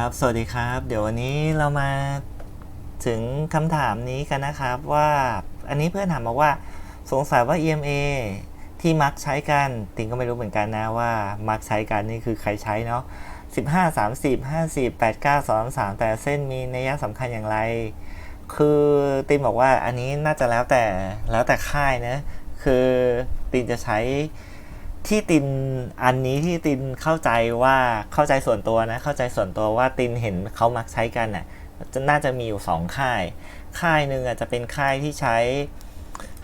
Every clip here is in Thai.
ครับ สวัสดีครับ เดี๋ยววันนี้เรามาถึงคำถามนี้กันนะครับว่า อันนี้เพื่อนถามมาว่าสงสัยว่า EMA ที่มักใช้กันติงก็ไม่รู้เหมือนกันนะว่า มักใช้กันนี่คือใครใช้เนาะ15 30 50 89 2 3 แต่เส้นมีนัยสำคัญอย่างไร คือตินบอกว่าอันนี้น่าจะแล้วแต่แล้วแต่ค่ายนะคือตินจะใช้ ที่ตินอันนี้ที่ตินเข้าใจว่าเข้าใจส่วนตัวนะ เข้าใจส่วนตัวว่าตินเห็นเขามักใช้กันน่ะจะน่าจะมีอยู่สองค่าย ค่ายหนึ่งอาจจะเป็นค่ายที่ใช้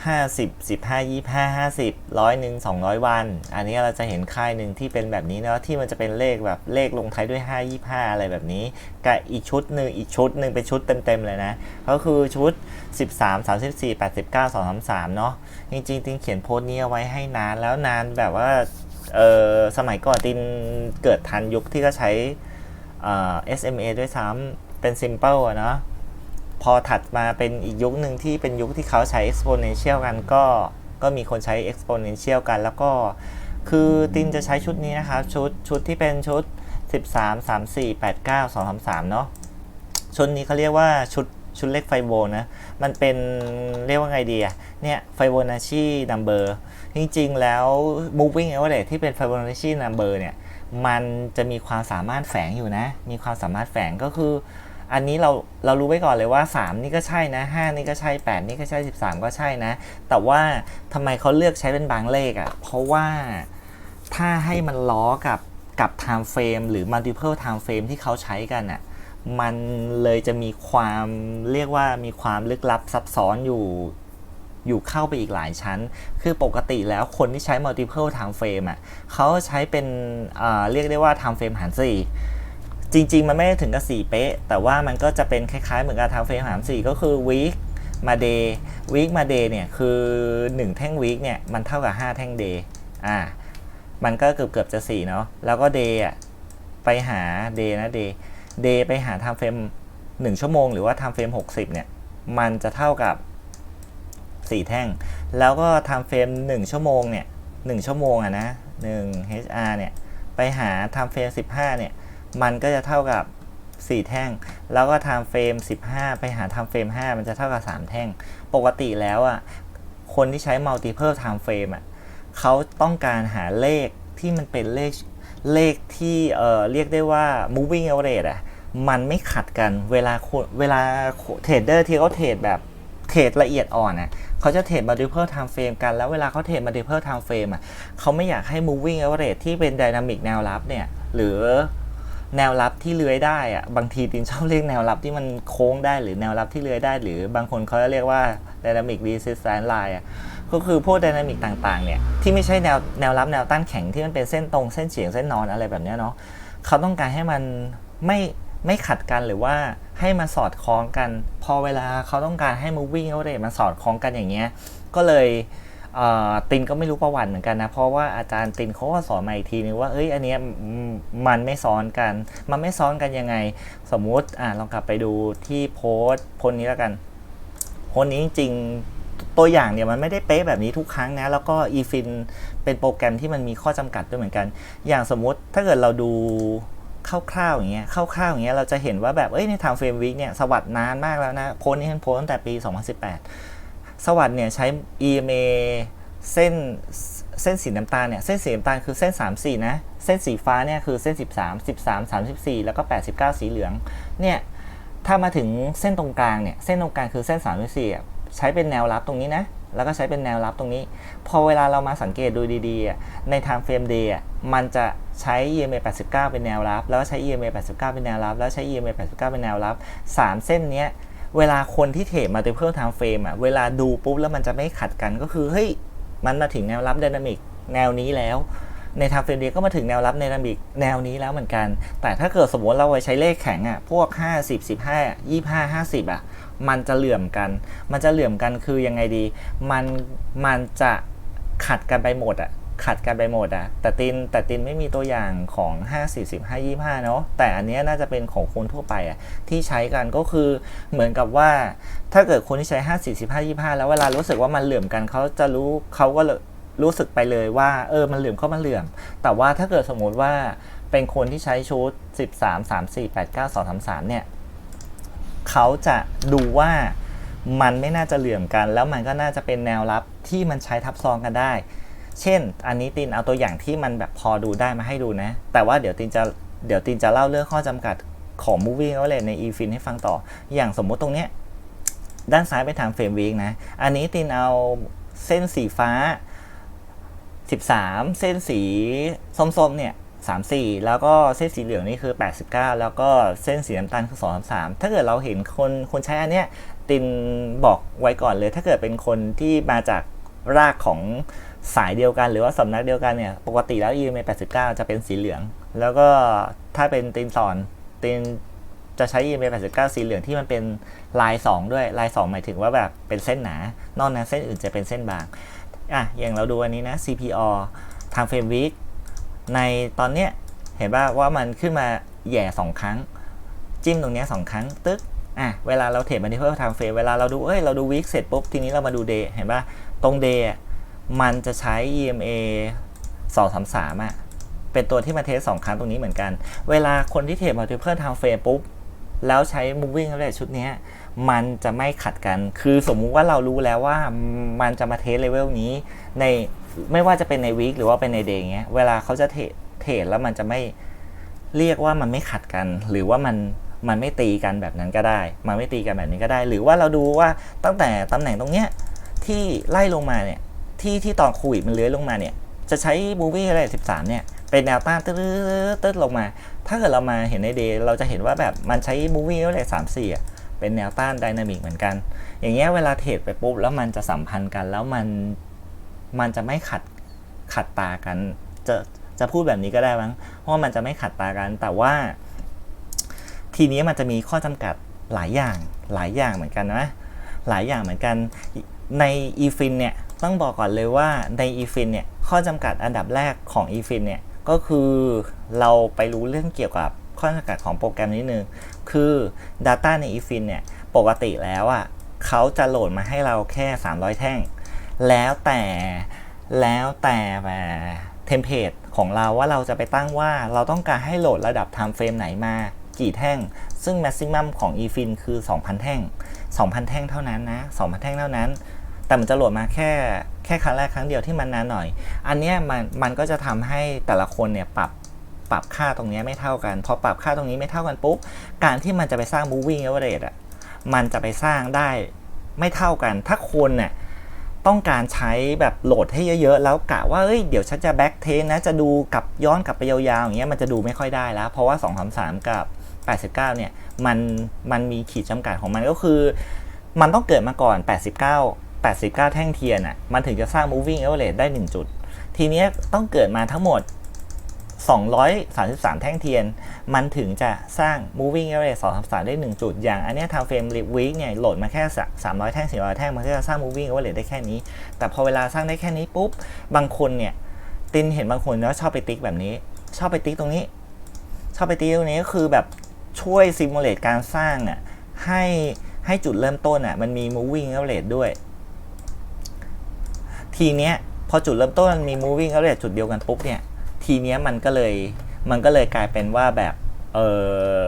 50 15 25 50ร้อยหนึ่ง200 วัน อันนี้เราจะเห็นค่ายหนึ่งที่เป็นแบบนี้เนาะที่มันจะเป็นเลขแบบเลขลงท้ายด้วย 5 25 อะไรแบบนี้กับอีกชุดหนึ่งอีกชุดหนึ่งเป็นชุดเต็มๆเลยนะ ก็คือชุด 13 34 89 233 เนาะจริงๆตินเขียนโพสต์นี้เอาไว้ให้นานแล้วนานแบบว่าเออสมัยก่อนตินเกิดทันยุคที่ก็ใช้เอ่อ SMA ด้วยซ้ำเป็น simple อะเนาะ พอถัดมาเป็นอีกยุคหนึ่งที่เป็นยุคที่เขาใช้ exponential กันก็ก็มีคนใช้ exponential กัน แล้วก็คือตินจะใช้ชุดนี้นะครับ ชุดชุดที่เป็นชุด 13 34 89 233 เนาะชุดนี้เขาเรียกว่าชุดชุดเลขไฟโบนะ มันเป็นเรียกว่าไงดีอะเนี่ยไฟโบนัชชีนัมเบอร์จริงๆ แล้ว moving average ที่เป็นไฟโบนัชชีนัมเบอร์เนี่ย มันจะมีความสามารถแฝงอยู่นะ มีความสามารถแฝงก็คือ อันนี้เราเรารู้ไว้ก่อนเลยว่า 3 นี่ก็ใช่นะ 5 นี่ก็ใช่ 8 นี่ก็ใช่ 13 ก็ใช่นะ แต่ว่าทำไมเขาเลือกใช้เป็นบางเลขอะ่ะ เพราะว่าถ้าให้มันล้อกับกับ time frame หรือ multiple time frame ที่เขาใช้กันอะมันเลยจะมีความเรียกว่ามีความลึกลับซับซ้อนอยู่อยู่เข้าไปอีกหลายชั้น คือปกติแล้วคนที่ใช้ multiple time frame อะเขาใช้เป็นเอ่อเรียกได้ว่า time frame หาร4 จริง ๆ มันไม่ได้ถึงกับ4เป๊ะ แต่ว่ามันก็จะเป็นคล้ายๆ เหมือนกับ time frame หาร4ก็คือ week มา day week มา day เนี่ยคือ 1 แท่ง week เนี่ยมันเท่ากับ 5 แท่ง day อ่ามันก็เกือบเกือบจะ4เนาะแล้วก็ day อะไปหา day นะ day day ไปหา time frame 1ชั่วโมงหรือว่า time frame 60เนี่ยมันจะเท่ากับ 4 แท่ง แล้วก็ time frame 1ชั่วโมงเนี่ย1ชั่วโมงอะนะ1 HR เนี่ยไปหา time frame 15เนี่ย มันก็จะเท่ากับ 4 แท่ง แล้วก็ time frame 15 ไปหา time frame 5มันจะเท่ากับ 3 แท่ง ปกติแล้วอะ คนที่ใช้ multiple time frame อะเขาต้องการหาเลขที่มันเป็นเลขเลขที่เอ่อเรียกได้ว่า moving average อะ มันไม่ขัดกันเวลาเวลาเทรดเดอร์ที่เขาเทรดแบบเทรดละเอียดอ่อนอะเขาจะเทรด multiple time frame กัน แล้วเวลาเขาเทรด multiple time frame อะเขาไม่อยากให้ moving average ที่เป็น dynamic แนวรับเนี่ย หรือ แนวรับที่เลื้อยได้อะบางทีตินชอบเรียกแนวรับที่มันโค้งได้หรือแนวรับที่เลื้อยได้ หรือบางคนเขาเรียกว่า dynamic resistance line อะก็คือพวก dynamic ต่างๆเนี่ยที่ไม่ใช่แนวแนวรับแนวต้านแข็งที่มันเป็นเส้นตรงเส้นเฉียงเส้นนอนอะไรแบบเนี้ยเนาะเขาต้องการให้มันไม่ไม่ขัดกันหรือว่าให้มันสอดคล้องกัน พอเวลาเขาต้องการให้ moving average มันสอดคล้องกันอย่างเงี้ยก็เลย ตินก็ไม่รู้ประวัติเหมือนกันนะ เพราะว่าอาจารย์ตินเขาก็สอนมาอีกทีนึงว่าเอ้ยอันเนี้ยมันไม่ซ้อนกัน มันไม่ซ้อนกันยังไง สมมุติอะลองกลับไปดูที่โพสต์โพสนี้แล้วกันโพสนี้จริงตัวอย่างเนี่ยมันไม่ได้เป๊ะแบบนี้ทุกครั้งนะ แล้วก็ eFin เป็นโปรแกรมที่มันมีข้อจำกัดด้วยเหมือนกัน อย่างสมมุติถ้าเกิดเราดูคร่าวๆอย่างเงี้ยคร่าวๆอย่างเงี้ยเราจะเห็นว่าแบบเอ้ยใน time frame week เนี่ยสวัสดนานมากแล้วนะโพสนี้เป็นโพสต์ตั้งแต่ปี 2018 สวัสด์เนี่ยใช้ EMA เส้นเส้นสีน้ำตาลเนี่ยเส้นสีน้ำตาลคือเส้น 3 4 นะ เส้นสีฟ้าเนี่ยคือเส้น 13 13 34 แล้วก็ 89 สีเหลืองเนี่ยถ้ามาถึงเส้นตรงกลางเนี่ยเส้นตรงกลางคือเส้น 34อ่ใช้เป็นแนวรับตรงนี้นะแล้วก็ใช้เป็นแนวรับตรงนี้ พอเวลาเรามาสังเกตดูดีๆ ใน time frame day อะมันจะใช้ EMA 89 เป็นแนวรับ แล้วก็ใช้ EMA 89 เป็นแนวรับ แล้วใช้ EMA 89 เป็นแนวรับ 3 เส้นเนี้ย เวลาคนที่เทรด multiple time frame อะเวลาดูปุ๊บแล้วมันจะไม่ขัดกันก็คือเฮ้ยมันมาถึงแนวรับ dynamic แนวนี้แล้ว ใน time frame เดียวก็มาถึงแนวรับ dynamic แนวนี้แล้วเหมือนกัน แต่ถ้าเกิดสมมติเราไปใช้เลขแข็งอะพวก 50 15 25 50 อะ มันจะเหลื่อมกัน มันจะเหลื่อมกันคือยังไงดี มันมันจะขัดกันไปหมดอะ ขัดกันไปหมดอะแต่ตินแต่ตินไม่มีตัวอย่างของ 5 40 5 25 เนาะแต่อันนี้น่าจะเป็นของคนทั่วไปอะที่ใช้กันก็คือเหมือนกับว่า ถ้าเกิดคนที่ใช้ 5 40 5 25 แล้วเวลารู้สึกว่ามันเหลื่อมกันเขาจะรู้เขาก็รู้สึกไปเลยว่าเออมันเหลื่อมเข้ามาเหลื่อม แต่ว่าถ้าเกิดสมมติว่าเป็นคนที่ใช้ชุด 13 3 4 8 9 2 3 3 เนี่ยเขาจะดูว่ามันไม่น่าจะเหลื่อมกัน แล้วมันก็น่าจะเป็นแนวรับที่มันใช้ทับซ้อนกันได้ เช่น อันนี้ตินเอาตัวอย่างที่มันแบบพอดูได้มาให้ดูนะ แต่ว่าเดี๋ยวตินจะเดี๋ยวตินจะเล่าเรื่องข้อจำกัดของ moving average ใน e-fin ให้ฟังต่อ อย่างสมมุติตรงเนี้ยด้านซ้ายไปทางเฟรมวีกนะ อันนี้ตินเอาเส้นสีฟ้า 13 เส้นสีส้มๆเนี่ย34 แล้วก็เส้นสีเหลืองนี่คือ 89 แล้วก็เส้นสีน้ำตาลคือ233 ถ้าเกิดเราเห็นคนคนใช้อันเนี้ยตินบอกไว้ก่อนเลย ถ้าเกิดเป็นคนที่มาจากรากของ สายเดียวกันหรือว่าสำนักเดียวกันเนี่ย ปกติแล้ว EMA 89 จะเป็นสีเหลือง แล้วก็ถ้าเป็นตินสอนตินจะใช้ EMA 89 สีเหลืองที่มันเป็นลาย 2 ด้วยลาย 2 หมายถึงว่าแบบเป็นเส้นหนา นอกนั้นเส้นอื่นจะเป็นเส้นบางอะอย่างเราดูอันนี้นะ CPO ทางเฟรมวิกในตอนเนี้ยเห็นป่ะว่ามันขึ้นมาแย่2 ครั้ง จิ้มตรงเนี้ยสองครั้ง ตึ๊กอะเวลาเราเทรดมันที่เพิ่มทางเฟรมเวลาเราดูเอ้ยเราดูวิกเสร็จปุ๊บทีนี้เรามาดูเดย์เห็นป่ะตรงเดย์ มันจะใช้ EMA 233อะ เป็นตัวที่มาเทสสองครั้งตรงนี้เหมือนกัน เวลาคนที่เทรดมัลติเพิลทางเฟรปุ๊บ แล้วใช้ moving average ชุดนี้ มันจะไม่ขัดกัน คือสมมุติว่าเรารู้แล้วว่ามันจะมาเทสเลเวลนี้ ในไม่ว่าจะเป็นในวีคหรือว่าเป็นในเดย์เงี้ย เวลาเขาจะเทรดเทรดแล้วมันจะไม่เรียกว่ามันไม่ขัดกัน หรือว่ามันมันไม่ตีกันแบบนั้นก็ได้ มันไม่ตีกันแบบนี้ก็ได้ หรือว่าเราดูว่าตั้งแต่ตำแหน่งตรงเนี้ยที่ไล่ลงมาเนี่ย ที่ที่ตอนโควิดมันเลื้อยลงมาเนี่ย จะใช้ moving average 13เนี่ยเป็นแนวต้านตึ๊ดตึ๊ดลงมา ถ้าเกิดเรามาเห็นในเดย์เราจะเห็นว่าแบบมันใช้ moving average 34อะเป็นแนวต้านไดนามิกเหมือนกัน อย่างเงี้ยเวลาเทรดไปปุ๊บแล้วมันจะสัมพันธ์กัน แล้วมันมันจะไม่ขัดขัดตากัน จะจะพูดแบบนี้ก็ได้มั้งเพราะว่ามันจะไม่ขัดตากัน แต่ว่า ทีนี้มันจะมีข้อจำกัดหลายอย่างหลายอย่างเหมือนกันนะหลายอย่างเหมือนกันใน eFin เนี่ย ต้องบอกก่อนเลยว่าใน eFin เนี่ยข้อจำกัดอันดับแรกของ eFin เนี่ยก็คือเราไปรู้เรื่องเกี่ยวกับข้อจำกัดของโปรแกรมนิดนึง คือ Data ใน eFin เนี่ยปกติแล้วอะเขาจะโหลดมาให้เราแค่ 300 แท่ง แล้วแต่แล้วแต่แบบเทมเพลตของเราว่าเราจะไปตั้งว่าเราต้องการให้โหลดระดับ time frame ไหนมากี่แท่ง ซึ่ง maximum ของ eFin คือ 2,000 แท่ง 2,000 แท่งเท่านั้นนะ 2,000 แท่งเท่านั้น แต่มันจะโหลดมาแค่แค่ครั้งแรกครั้งเดียวที่มันนานหน่อย อันเนี้ยมันมันก็จะทำให้แต่ละคนเนี่ยปรับปรับค่าตรงนี้ไม่เท่ากัน พอปรับค่าตรงนี้ไม่เท่ากันปุ๊บ การที่มันจะไปสร้าง moving average อะ มันจะไปสร้างได้ไม่เท่ากัน ถ้าคนเนี่ยต้องการใช้แบบโหลดให้เยอะๆ แล้วกะว่าเอ้ยเดี๋ยวฉันจะแบ็กเทนนะ จะดูกับย้อนกลับไปยาวๆ อย่างเงี้ยมันจะดูไม่ค่อยได้แล้ว เพราะว่า 2 3 3 กับ 89 เนี่ย มันมันมีขีดจำกัดของมันก็คือ มันต้องเกิดมาก่อน 89 89 แท่งเทียนอะมันถึงจะสร้าง moving average ได้ 1 จุด ทีเนี้ยต้องเกิดมาทั้งหมด 233 แท่งเทียน มันถึงจะสร้าง moving average 233 ได้ 1 จุด อย่างอันเนี้ยทางเฟรม week เนี่ยโหลดมาแค่ 300 แท่ง 400 แท่ง มันก็จะสร้าง moving average ได้แค่นี้ แต่พอเวลาสร้างได้แค่นี้ปุ๊บ บางคนเนี่ย ตินเห็นบางคนแล้วชอบไปติ๊กแบบนี้ ชอบไปติ๊กตรงนี้ ชอบไปติ๊กตรงนี้ก็คือแบบช่วยซิมูเลตการสร้างอะให้ให้จุดเริ่มต้นอะมันมี moving average ด้วย ทีเนี้ยพอจุดเริ่มต้นมันมี moving average จุดเดียวกันปุ๊บเนี่ย ทีเนี้ยมันก็เลยมันก็เลยกลายเป็นว่าแบบเออ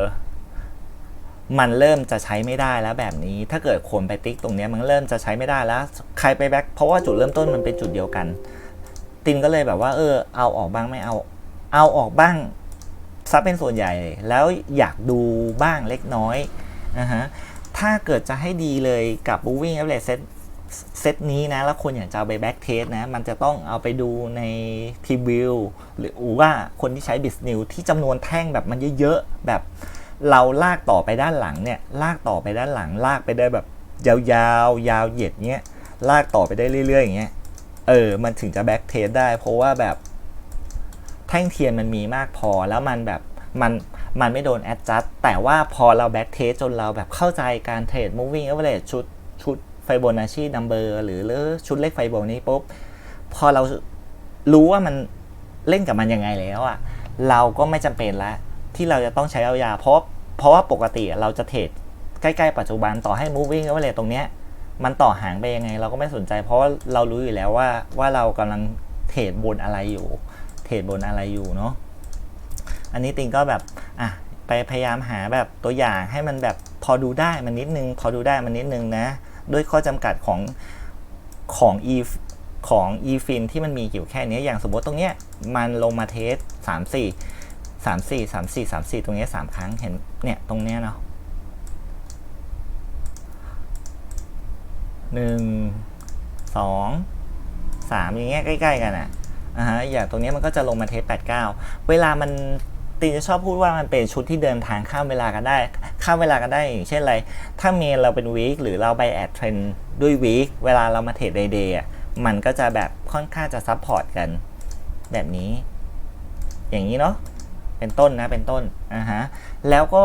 มันเริ่มจะใช้ไม่ได้แล้วแบบนี้ ถ้าเกิดคนไปติ๊กตรงเนี้ยมันเริ่มจะใช้ไม่ได้แล้ว ใครไปแบ็คเพราะว่าจุดเริ่มต้นมันเป็นจุดเดียวกัน ตินก็เลยแบบว่า เออ เอาออกบ้างไม่เอา เอาออกบ้างซับเป็นส่วนใหญ่ แล้วอยากดูบ้างเล็กน้อยนะฮะถ้าเกิดจะให้ดีเลยกับ moving average set เซตนี้นะ แล้วคนอยากจะเอาไปแบ็กเทสนะ มันจะต้องเอาไปดูในทีวิวหรือว่าคนที่ใช้บิสนิวที่จำนวนแท่งแบบมันเยอะๆ แบบเราลากต่อไปด้านหลังเนี่ย ลากต่อไปด้านหลัง ลากไปได้แบบยาวๆยาวเหยียดเงี้ย ลากต่อไปได้เรื่อยๆอย่างเงี้ย เออ มันถึงจะแบ็กเทสได้ เพราะว่าแบบแท่งเทียนมันมีมากพอแล้วมันแบบมันมันไม่โดนแอดจัดแต่ว่าพอเราแบ็กเทสจนเราแบบเข้าใจการเทรด moving average ชุด ไฟโบนัชชีนัมเบอร์หรือชุดเลขไฟโบนี้ปุ๊บพอเรารู้ว่ามันเล่นกับมันยังไงแล้วอะ่ะเราก็ไม่จำเป็นละที่เราจะต้องใช้เอายาเพราะเพราะว่าปกติเราจะเทรดใกล้ๆปัจจุบันต่อให้ moving average ตรงเนี้ยมันต่อหางไปยังไง เราก็ไม่สนใจ เพราะว่าเรารู้อยู่แล้วว่าว่าเรากำลังเทรดบนอะไรอยู่ เทรดบนอะไรอยู่เนาะอันนี้ติงก็แบบอะไปพยายามหาแบบตัวอย่างให้มันแบบพอดูได้มันนิดนึง พอดูได้มันนิดนึงนะ ด้วยข้อจำกัดของของ e ของ e f i n ที่มันมีอยู่แค่นี้อย่างสมมติตรงเนี้ยมันลงมาเทส 3 4 3 4 3 4 3 4 ตรงเนี้ย3ครั้งเห็นเนี่ยตรงเนี้ยเนาะหนึ่งสองสามอย่างเงี้ยใกล้ ๆ กันอะอ่าฮะอย่างตรงเนี้ยมันก็จะลงมาเทส8 9 เวลามัน ตีจะชอบพูดว่ามันเป็นชุดที่เดินทางข้ามเวลากันได้ ข้ามเวลากันได้อย่างเช่นอะไร ถ้าเมนเราเป็นวีคหรือเราไปแอดเทรนด้วยวีคเวลาเรามาเทรดเดย์มันก็จะแบบค่อนข้างจะซับพอร์ตกัน แบบนี้ อย่างนี้เนาะเป็นต้นนะเป็นต้นอ่าฮะแล้วก็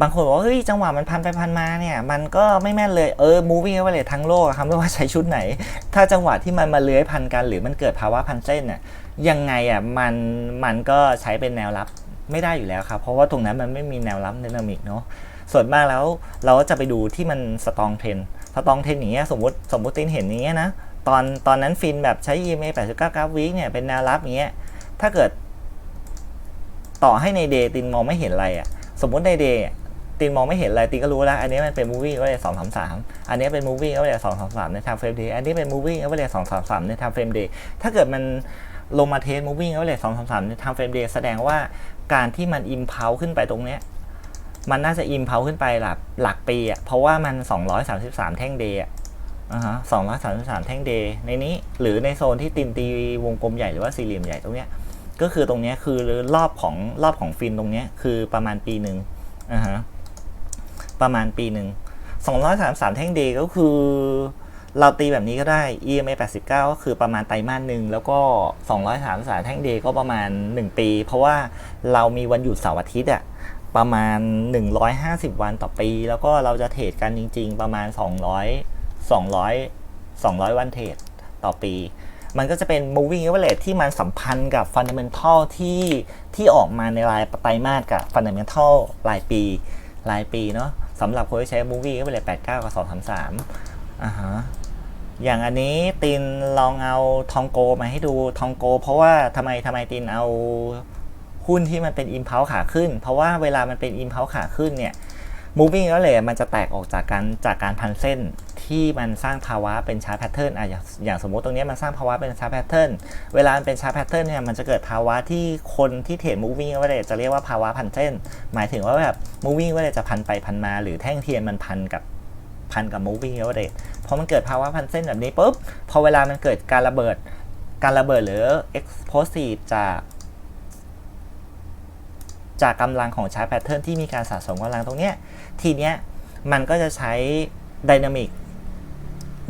บางคนบอกว่าเฮ้ยจังหวะมันพันไปพันมาเนี่ย มันก็ไม่แม่นเลยเออ moving average ทั้งโลกครับไม่ว่าใช้ชุดไหน ถ้าจังหวะที่มันมาเลื้อยพันกัน หรือมันเกิดภาวะพันเส้นน่ะ ยังไงอะมันมันก็ใช้เป็นแนวรับไม่ได้อยู่แล้วครับ เพราะว่าตรงนั้นมันไม่มีแนวรับดินามิกเนาะส่วนมากแล้วเราก็จะไปดูที่มันสตองเทนสตองเทนอย่างเงี้ยสมมติสมมติตินเห็นอย่างเงี้ยนะตอนตอนนั้นฟินแบบใช้ EMA 89กราฟวิกเนี่ยเป็นแนวรับอย่างเงี้ยถ้าเกิด ต่อให้ในเดย์ตินมองไม่เห็นอะไรอะ่ะสมมติในเดย์ตินมองไม่เห็นอะไรตินก็รู้แล้ว อันนี้มันเป็นมูวี่ก็เลยสองสามสามอันนี้เป็นมูวี่ก็เลยสองสามสามในทางเฟรมเดย์อันนี้เป็นมูวี่ก็เลยสองสามสามในทางเฟรมเดย์ถ้าเกิดมัน ลงมาเทสมูวี่ก็เลยสองสามสามในทางเฟรมเดย์แสดงว่าการที่มันอิมเพลขึ้นไปตรงเนี้ยมันน่าจะอิมเพลขึ้นไปหลักหลักปีอะเพราะว่ามัน 233 แท่งเดย์อะสอ่าฮะ233แท่งเดย์ในนี้ หรือในโซนที่ตินตีวงกลมใหญ่หรือว่าสี่เหลี่ยมใหญ่ตรงเนี้ยก็คือตรงเนี้ยคือรอบของรอบของฟินตรงเนี้ยคือประมาณปีหนึ่งอ่าฮะประมาณปีหนึ่ง233แท่งเดย์ก็คือ เราตีแบบนี้ก็ได้ EMA 89 ก็คือประมาณไตรมาสหนึ่งแล้วก็233แท่งเดย์ก็ประมาณ 1 ปี เพราะว่าเรามีวันหยุดเสาร์อาทิตย์อะประมาณ 150 วันต่อปี แล้วก็เราจะเทรดกันจริง ๆ ประมาณ 200 200 200 วันเทรดต่อปี มันก็จะเป็น moving average ที่มันสัมพันธ์กับ fundamental ที่ที่ออกมาในรายไตรมาสกับ fundamental รายปีรายปีเนาะสำหรับคนที่ใช้ moving average 89 กับ 233อ่าฮะ อย่างอันนี้ตินลองเอาทองโกมาให้ดูทองโก เพราะว่าทำไมทำไมตินเอาหุ้นที่มันเป็นอิมเพลขาขึ้น เพราะว่าเวลามันเป็นอิมเพลขาขึ้นเนี่ย moving แล้วเลยมันจะแตกออกจากการจากการพันเส้นที่มันสร้างภาวะเป็นชาร์ตแพทเทิร์นอะอย่างสมมติตรงนี้มันสร้างภาวะเป็นชาร์ตแพทเทิร์นเวลามันเป็นชาร์ตแพทเทิร์นเนี่ยมันจะเกิดภาวะที่คนที่เทรด moving แล้วเลยจะเรียกว่าภาวะพันเส้น หมายถึงว่าแบบ moving แล้วเลยจะพันไปพันมา หรือแท่งเทียนมันพันกับ พันกับ moving average พอมันเกิดภาวะพันเส้นแบบนี้ปุ๊บ พอเวลามันเกิดการระเบิด การระเบิดหรือ explosive จาก จากกำลังของชาร์ตแพทเทิร์นที่มีการสะสมกำลังตรงเนี้ย ทีเนี้ยมันก็จะใช้ดินามิก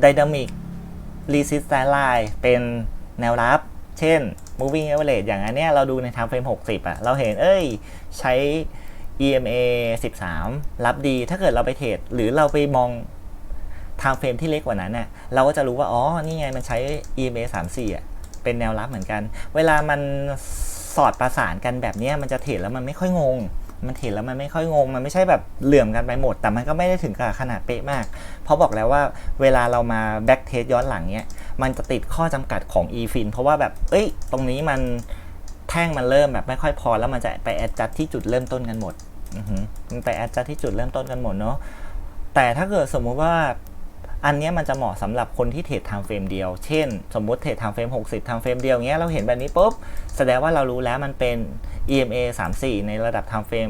ดินามิก resistance line เป็นแนวรับ เช่น moving average อย่างอันเนี้ยเราดูใน time frame 60อะเราเห็นเอ้ย ใช้ EMA 13 รับดี ถ้าเกิดเราไปเทรดหรือเราไปมองทางเฟรมที่เล็กกว่านั้นน่ะเราก็จะรู้ว่า อ๋อ นี่ไงมันใช้ EMA 34อะเป็นแนวรับเหมือนกัน เวลามันสอดประสานกันแบบนี้มันจะเทรดแล้วมันไม่ค่อยงง มันเห็นแล้วมันไม่ค่อยงง มันไม่ใช่แบบเหลื่อมกันไปหมด แต่มันก็ไม่ได้ถึงกับขนาดเป๊ะมาก เพราะบอกแล้วว่าเวลาเรามาแบ็กเทสย้อนหลังเนี้ย มันจะติดข้อจำกัดของ e f i n เพราะว่าแบบ เอ้ย ตรงนี้มันแท่งมันเริ่มแบบไม่ค่อยพอแล้วมันจะไปแอดจัดที่จุดเริ่มต้นกันหมด มันไปแอดจัดที่จุดเริ่มต้นกันหมดเนาะแต่ถ้าเกิดสมมุติว่าอันเนี้ยมันจะเหมาะสำหรับคนที่เทรดไทม์เฟรมเดียว เช่น สมมติเทรดไทม์เฟรม60ไทม์เฟรมเดียวเงี้ย เราเห็นแบบนี้ปุ๊บ แสดงว่าเรารู้แล้วมันเป็น EMA 34 ในระดับไทม์เฟรม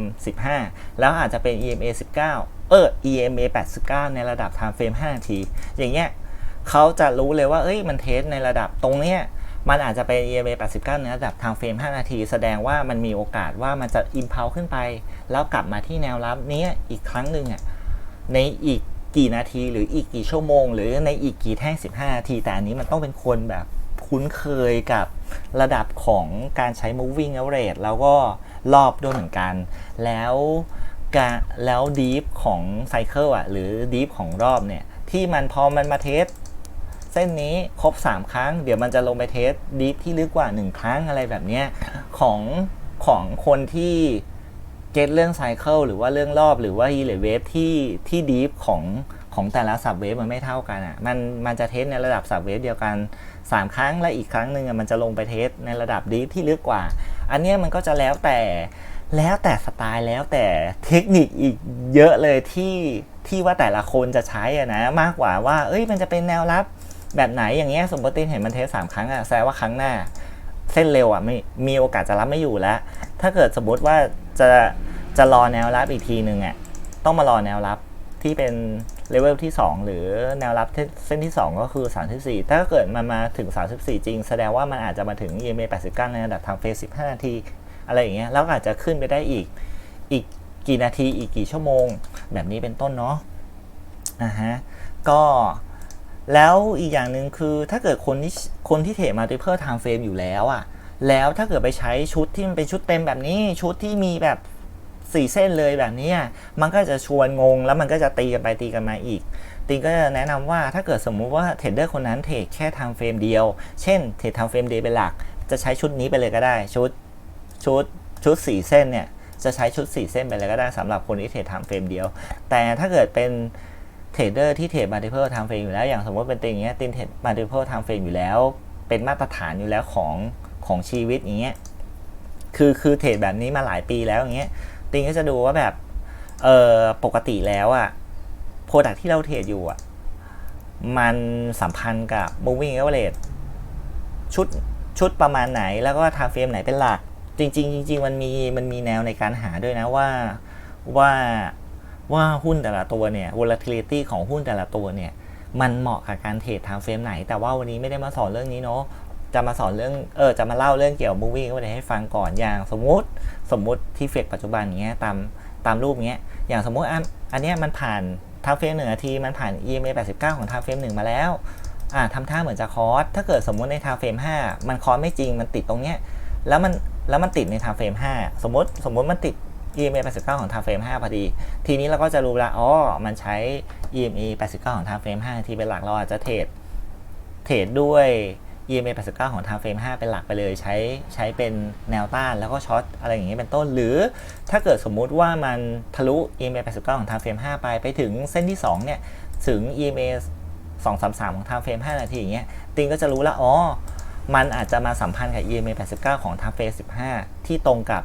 15 แล้วอาจจะเป็น EMA 19 เออ EMA 89 ในระดับไทม์เฟรม5นาที อย่างเงี้ยเขาจะรู้เลยว่า เอ้ย มันเทสในระดับตรงเนี้ย มันอาจจะเป็น EMA 89 ในระดับทางเฟรม 5 นาที แสดงว่ามันมีโอกาสว่ามันจะอิมพ l ขึ้นไป แล้วกลับมาที่แนวรับนี้อีกครั้งหนึ่งอะในอีกกี่นาทีหรืออีกกี่ชั่วโมง หรือในอีกกี่แท่ง 15 นาที แต่อันนี้มันต้องเป็นคนแบบคุ้นเคยกับระดับของการใช้ moving average แล้วก็รอบด้วยเหมือนกัน แล้วการแล้วดีฟของไซเคิลอะหรือดีฟของรอบเนี่ย ที่มันพอมันมาเทส ส้นนี้ครบ 3 ครั้ง เดี๋ยวมันจะลงไปเทสดีฟที่ลึกกว่า 1 ครั้งอะไรแบบเนี้ยของของคนที่เก็ตเรื่องไซเคิลหรือว่าเรื่องรอบหรือว่าอีเลเวฟที่ที่ดีฟของของแต่ละสับเวฟมันไม่เท่ากันอะมันมันจะเทสในระดับสับเวฟเดียวกัน 3 ครั้งและอีกครั้งหนึ่งอะมันจะลงไปเทสในระดับดีฟที่ลึกกว่า อันเนี้ยมันก็จะแล้วแต่แล้วแต่สไตล์แล้วแต่เทคนิคอีกเยอะเลยที่ที่ว่าแต่ละคนจะใช้อะนะมากกว่าว่า เอ้ยมันจะเป็นแนวรับ แบบไหนอย่างเงี้ยสมมติตินเห็นมันเทสสามครั้งอะแสดงว่าครั้งหน้า เส้นเร็วอะไม่มีโอกาสจะรับไม่อยู่แล้ว ถ้าเกิดสมมติว่าจะจะรอแนวรับอีกทีหนึ่งอะต้องมารอแนวรับที่เป็นเลเวลที่ 2 หรือแนวรับเส้นที่ 2 ก็คือ 34 ถ้าเกิดมันมาถึง 34 จริง แสดงว่ามันอาจจะมาถึง EMA 89 ในระดับทางเฟส15 นาที อะไรอย่างเงี้ยแล้วอาจจะขึ้นไปได้อีกอีกกี่นาทีอีกกี่ชั่วโมง แบบนี้เป็นต้นเนาะอ่าฮะก็ แล้วอีกอย่างหนึ่งคือถ้าเกิดคนที่คนที่เทรดมัลติเพ e ร์ time frame อยู่แล้วอะแล้วถ้าเกิดไปใช้ชุดที่มันเป็นชุดเต็มแบบนี้ ชุดที่มีแบบสี่เส้นเลยแบบนี้อะมันก็จะชวนงง แล้วมันก็จะตีกันไปตีกันมาอีกติงก็จะแนะนำว่าถ้าเกิดสมมุติว่าเทรดเดอร์คนนั้นเทรดแค่ time frame เดียว เช่นเทรด time frame day เป็นหลัก จะใช้ชุดนี้ไปเลยก็ได้ ชุดชุดชุดสี่เส้นเนี่ยจะใช้ชุดสี่เส้นไปเลยก็ได้สำหรับคนที่เทรด time frame เดียว แต่ถ้าเกิดเป็น เทรดเดอร์ที่เทรด multiple time frame อยู่แล้ว อย่างสมมติเป็นติงอย่างเงี้ยติงเทรด multiple time frame อยู่แล้ว เป็นมาตรฐานอยู่แล้วของของชีวิตอย่างเงี้ยคือคือเทรดแบบนี้มาหลายปีแล้วอย่างเงี้ยติงก็จะดูว่าแบบเออปกติแล้วอะโปรดักที่เราเทรดอยู่อะมันสัมพันธ์กับ moving average ชุดชุดประมาณไหนแล้วก็ time frame ไหนเป็นหลัก จริง ๆ จริง ๆ มันมีมันมีแนวในการหาด้วยนะว่าว่า ว่าหุ้นแต่ละตัวเนี่ย volatility ของหุ้นแต่ละตัวเนี่ย มันเหมาะกับการเทรด time frame ไหน แต่ว่าวันนี้ไม่ได้มาสอนเรื่องนี้เนาะจะมาสอนเรื่อง เออ จะมาเล่าเรื่องเกี่ยว moving ก็เลยให้ฟังก่อน อย่างสมมุติ สมมุติที่เฟกปัจจุบันเงี้ย ตาม ตามรูปเงี้ย อย่างสมมุติอัน อันเนี้ยมันผ่านทาเฟรมหนึ่งนาที มันผ่าน EMA 89 ของทาเฟรมหนึ่งมาแล้ว อ่าทำท่าเหมือนจะคอร์สถ้าเกิดสมมุติในทาเฟรม5มันคอร์สไม่จริง มันติดตรงเนี้ย แล้วมัน แล้วมันติดในทาเฟรม5สมมติ สมมติมันติด EMA 89 ของทาเฟรม5พอดี ทีนี้เราก็จะรู้ละอ๋อ มันใช้ EMA 89 ของทาเฟรม5นาทีเป็นหลักเราอาจจะเทรดเทรดด้วย EMA 89 ของ time frame 5 เป็นหลักไปเลยใช้ใช้เป็นแนวต้านแล้วก็ช็อตอะไรอย่างนี้เป็นต้น หรือถ้าเกิดสมมุติว่ามันทะลุ EMA 89 ของ time frame 5 ไปไปถึงเส้นที่ 2 เนี่ย ถึง EMA 233 ของ time frame 5 นาทีอย่างเงี้ยติงก็จะรู้ล้วอ๋อมันอาจจะมาสัมพันธ์กับ EMA 89 ของ time frame 15 ที่ตรงกับ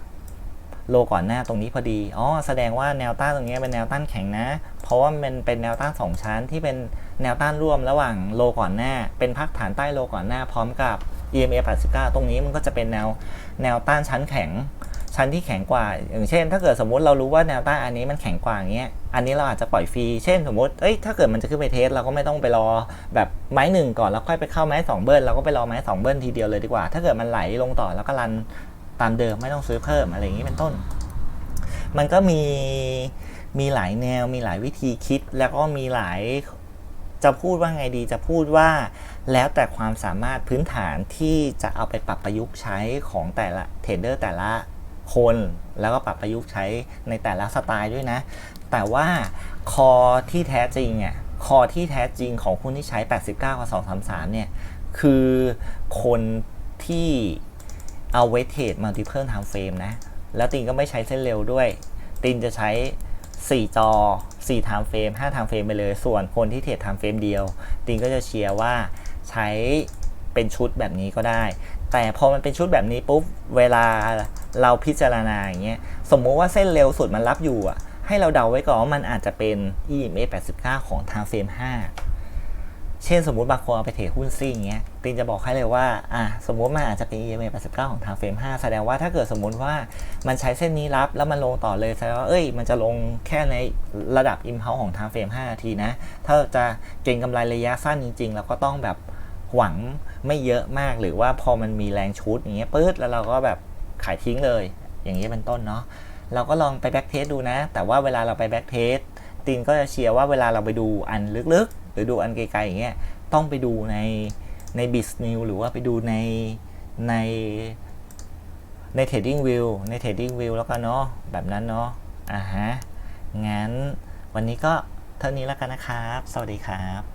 โลก่อนหน้าตรงนี้พอดี อ๋อ แสดงว่าแนวต้านตรงนี้เป็นแนวต้านแข็งนะ เพราะว่ามันเป็นแนวต้าน 2 ชั้นที่เป็นแนวต้านร่วมระหว่างโลก่อนหน้า เป็นพักฐานใต้โลก่อนหน้าพร้อมกับ EMA 89 ตรงนี้มันก็จะเป็นแนวแนวต้านชั้นแข็ง ชั้นที่แข็งกว่า อย่างเช่น ถ้าเกิดสมมุติเรารู้ว่าแนวต้านอันนี้มันแข็งกว่าอย่างเงี้ย อันนี้เราอาจจะปล่อยฟรี เช่นสมมติ เอ้ย ถ้าเกิดมันจะขึ้นไปเทสเราก็ไม่ต้องไปรอแบบไม้หนึ่งก่อนแล้วค่อยไปเข้าไม้สองเบิ้ลเราก็ไปรอไม้สองเบิ้ลทีเดียวเลยดีกว่า ถ้าเกิดมันไหลลงต่อแล้วก็รัน ตามเดิมไม่ต้องซื้อเพิ่มอะไรอย่างนี้เป็นต้น มันก็มีมีหลายแนวมีหลายวิธีคิดแล้วก็มีหลายจะพูดว่าไงดีจะพูดว่าแล้วแต่ความสามารถพื้นฐานที่จะเอาไปปรับประยุกต์ใช้ของแต่ละเทรดเดอร์แต่ละคนแล้วก็ปรับประยุกต์ใช้ในแต่ละสไตล์ด้วยนะ แต่ว่าคอที่แท้จริงอะคอที่แท้จริงของหุ้นที่ใช้ 89 กับ 233 เนี่ย คือคนที่ เอาเวทเทดมัลติเพิลไทม์เฟรมนะ แล้วตินก็ไม่ใช้เส้นเร็วด้วยตินจะใช้ 4 จอ 4 time frame 5 time frame ไปเลย ส่วนคนที่เทรด time frame เดียวตินก็จะเชียร์ว่าใช้เป็นชุดแบบนี้ก็ได้ แต่พอมันเป็นชุดแบบนี้ปุ๊บ เวลาเราพิจารณาอย่างเงี้ย สมมุติว่าเส้นเร็วสุดมันรับอยู่อะ ให้เราเดาไว้ก่อนว่ามันอาจจะเป็น EMA 89 ของ time frame 5 เช่นสมมุติบางคนเอาไปเทรดหุ้นซิ่งเงี้ยตินจะบอกให้เลยว่าอะสมมุติมันอาจจะเป็น EMA 89 ของ time frame 5แสดงว่าถ้าเกิดสมมุติว่ามันใช้เส้นนี้รับแล้วมันลงต่อเลยแสดงว่าเอ้ยมันจะลงแค่ในระดับ impulse ของ time frame 5นาทีนะ ถ้าจะเก็งกำไรระยะสั้นจริงๆเราก็ต้องแบบหวังไม่เยอะมากหรือว่าพอมันมีแรงชุดอย่างเงี้ยปื๊ดแล้วเราก็แบบขายทิ้งเลย อย่างนี้ยเป็นต้นเนาะเราก็ลองไปแบ็กเทสดูนะ แต่ว่าเวลาเราไปแบ็กเทสตินก็จะเชียร์ว่าเวลาเราไปดูอันลึกๆ หรือดูอันไกลๆอย่างเงี้ยต้องไปดูในในบิสนิวหรือว่าไปดูในในใน Trading View ใน Trading View แล้วกันเนาะแบบนั้นเนาะอ่าฮะงั้นวันนี้ก็เท่านี้แล้วกันนะครับ สวัสดีครับ